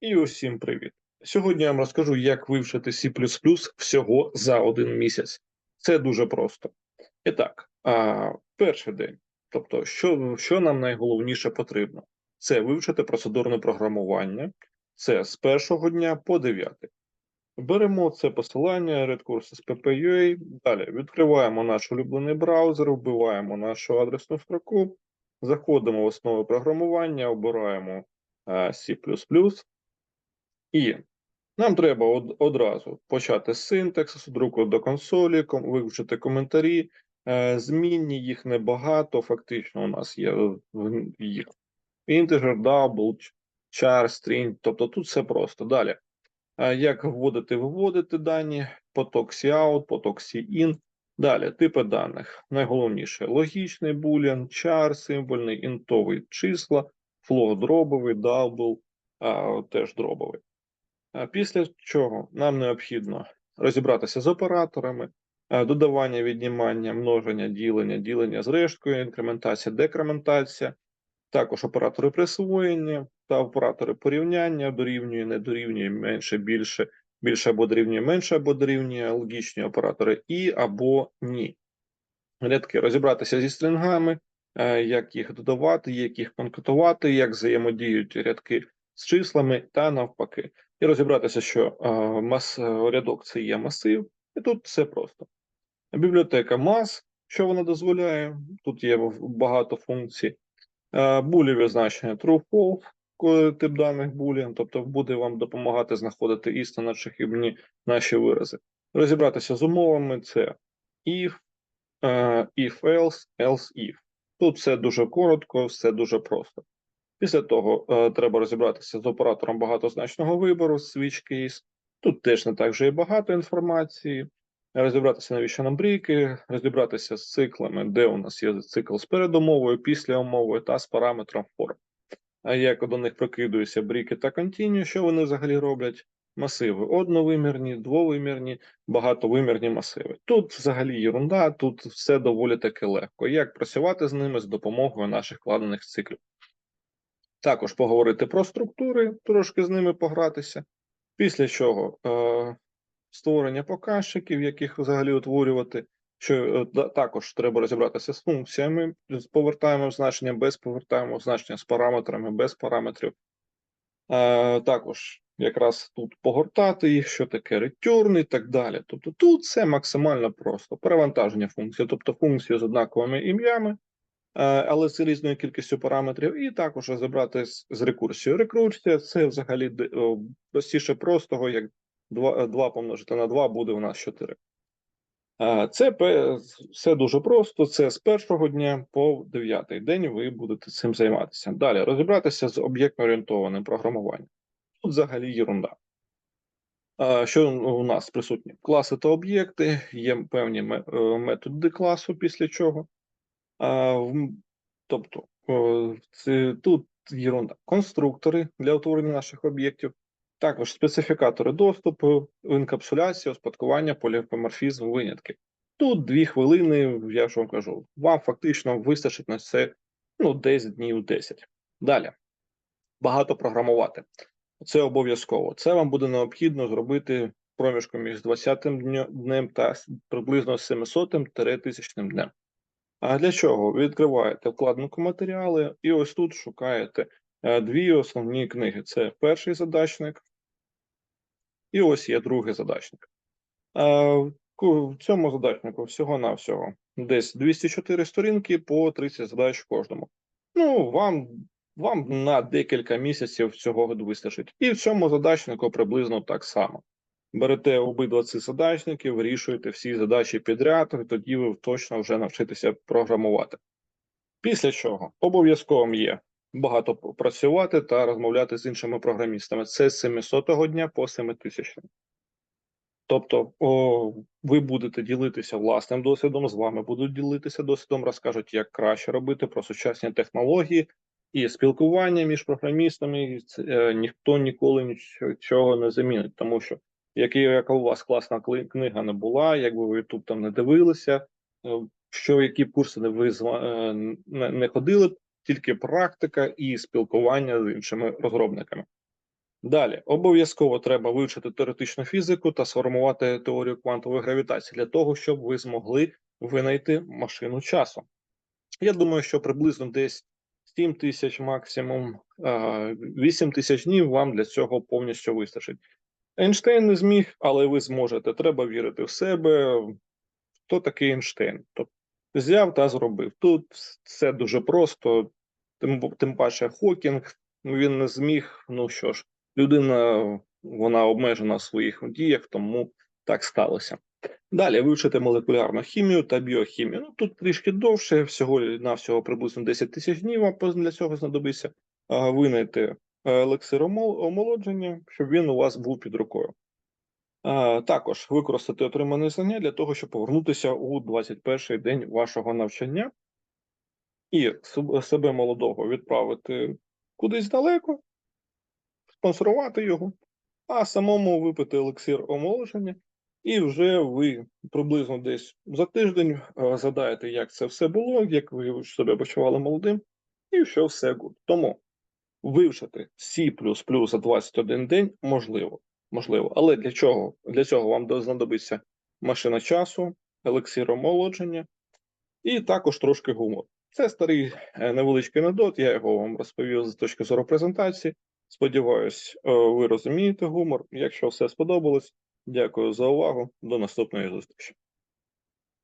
І усім привіт! Сьогодні я вам розкажу, як вивчити C всього за один місяць. Це дуже просто. І так, а, перший день. Тобто, що, що нам найголовніше потрібно? Це вивчити процедурне програмування. Це з першого дня по дев'ятий. Беремо це посилання Redcourses PPUA. Далі відкриваємо наш улюблений браузер, вбиваємо нашу адресну строку, заходимо в основи програмування, обираємо C++. І нам треба од- одразу почати з синтаксису, друку до консолі, вивчити коментарі. Е, Змінні їх небагато, фактично у нас є їх integer, double, char, string, тобто тут все просто. Далі. Е, Як вводити, виводити дані, поток cout, поток in. Далі, типи даних. Найголовніше логічний boolean, char, символьний, інтовий числа, float дробовий, а, теж дробовий. Після чого нам необхідно розібратися з операторами, додавання, віднімання, множення, ділення, ділення з решткою, інкрементація, декрементація, також оператори присвоєння та оператори порівняння, дорівнює, не дорівнює, менше, більше, більше або дорівнює, менше або дорівнює, логічні оператори і або ні. Рядки розібратися зі стрингами, е, як їх додавати, як їх конкатувати, як взаємодіють рядки з числами та навпаки. І розібратися, що е, мас, рядок це є масив, і тут все просто. Бібліотека MAS, що вона дозволяє, тут є багато функцій. Е, Булєві значення true false, тип даних boolean, тобто буде вам допомагати знаходити істинно чи хибні наші вирази. Розібратися з умовами це if, е, if else, else if. Тут все дуже коротко, все дуже просто. Після того е, треба розібратися з оператором багатозначного вибору, case. Тут теж не так вже і багато інформації. Розібратися, навіщо нам бріки, розібратися з циклами, де у нас є цикл з передумовою, після умовою та з параметром форм. А як до них прокидуються бріки та continue, що вони взагалі роблять? Масиви одновимірні, двовимірні, багатовимірні масиви. Тут взагалі єрунда, тут все доволі таки легко. Як працювати з ними з допомогою наших вкладених циклів. Також поговорити про структури, трошки з ними погратися. Після чого е, створення показчиків, яких взагалі утворювати. Що е, також треба розібратися з функціями, з повертаємо значення, без повертаємо значення, з параметрами, без параметрів. Е, також якраз тут погортати їх, що таке return і так далі. Тобто тут все максимально просто. Перевантаження функції, тобто функції з однаковими ім'ями, але з різною кількістю параметрів, і також розібрати з, рекурсією. Рекурсія це взагалі простіше простого, як 2, 2 помножити на 2 буде у нас 4. Е, Це все дуже просто. Це з першого дня по дев'ятий день ви будете цим займатися. Далі розібратися з об'єктно-орієнтованим програмуванням. Тут взагалі єрунда. Е, Що у нас присутні? Класи та об'єкти, є певні е, методи класу, після чого. А, Тобто, це, тут єрунда. Конструктори для утворення наших об'єктів, також специфікатори доступу, інкапсуляція, успадкування, поліморфізм, винятки. Тут дві хвилини, я ж вам кажу, вам фактично вистачить на це ну, десь днів 10. Далі. Багато програмувати. Це обов'язково. Це вам буде необхідно зробити проміжком між 20-м днем та приблизно 700-1000 днем. А для чого? Відкриваєте вкладинку матеріали і ось тут шукаєте е, дві основні книги: це перший задачник, і ось є другий задачник. В цьому задачнику всього-навсього десь 204 сторінки по 30 задач кожному. Ну, вам, вам на декілька місяців цього вистачить. І в цьому задачнику приблизно так само. Берете обидва ці задачники, вирішуєте всі задачі підряд, і тоді ви точно вже навчитеся програмувати. Після чого обов'язковим є багато працювати та розмовляти з іншими програмістами. Це з 700 дня по 7000. Тобто, о, ви будете ділитися власним досвідом, з вами будуть ділитися досвідом, розкажуть, як краще робити про сучасні технології і спілкування між програмістами. це, е, ніхто ніколи нічого не замінить, тому що який яка у вас класна книга не була, якби ви YouTube там не дивилися, е, що які курси не ви е, не ходили, тільки практика і спілкування з іншими розробниками. Далі обов'язково треба вивчити теоретичну фізику та сформувати теорію квантової гравітації для того, щоб ви змогли винайти машину часу. Я думаю, що приблизно десь 7 тисяч максимум, 8 тисяч днів вам для цього повністю вистачить. Ейнштейн не зміг, але ви зможете. Треба вірити в себе. Хто такий Ейнштейн? Тобто взяв та зробив. Тут все дуже просто, тим, тим паче Хокінг, ну, він не зміг. Ну що ж, людина вона обмежена в своїх діях, тому так сталося. Далі вивчити молекулярну хімію та біохімію. Ну тут трішки довше, всього навсього приблизно 10 тисяч днів вам для цього знадобиться винайти елексир омолодження, щоб він у вас був під рукою. Також використати отримані знання для того, щоб повернутися у 21-й день вашого навчання і себе молодого відправити кудись далеко, спонсорувати його, а самому випити елексир омоложення, і вже ви приблизно десь за тиждень е, згадаєте, як це все було, як ви себе почували молодим, і що все гуд. Тому вивчити C++ за 21 день можливо. Можливо, але для чого? Для цього вам знадобиться машина часу, елексир омолодження і також трошки гумор. Це старий е, невеличкий анекдот, я його вам розповів з точки зору презентації. Сподіваюсь, е, ви розумієте гумор. Якщо все сподобалось, дякую за увагу. До наступної зустрічі.